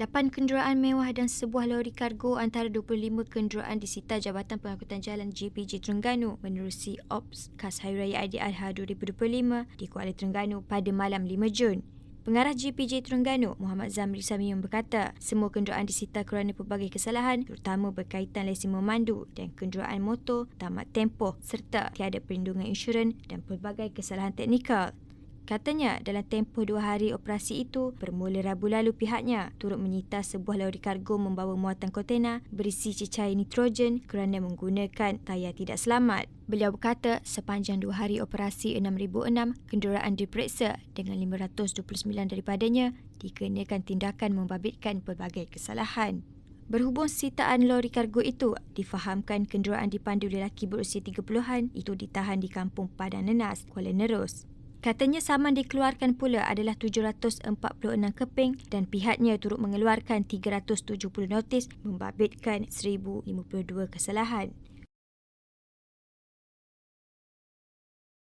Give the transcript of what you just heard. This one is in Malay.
8 kenderaan mewah dan sebuah lori kargo antara 25 kenderaan disita Jabatan Pengangkutan Jalan JPJ Terengganu menerusi Ops Khas Hari Raya Aidiladha 2025 di Kuala Terengganu pada malam 5 Jun. Pengarah JPJ Terengganu, Muhammad Zamri Samiyum berkata, semua kenderaan disita kerana pelbagai kesalahan terutama berkaitan lesen memandu dan kenderaan motor tamat tempoh serta tiada perlindungan insurans dan pelbagai kesalahan teknikal. Katanya dalam tempoh dua hari operasi itu, bermula Rabu lalu pihaknya turut menyita sebuah lori kargo membawa muatan kontena berisi cecair nitrogen kerana menggunakan tayar tidak selamat. Beliau berkata sepanjang dua hari operasi 6006, kenderaan diperiksa dengan 529 daripadanya dikenakan tindakan membabitkan pelbagai kesalahan. Berhubung sitaan lori kargo itu difahamkan kenderaan dipandu lelaki berusia 30-an itu ditahan di kampung Padang Nenas, Kuala Nerus. Katanya saman dikeluarkan pula adalah 746 keping dan pihaknya turut mengeluarkan 370 notis membabitkan 1052 kesalahan.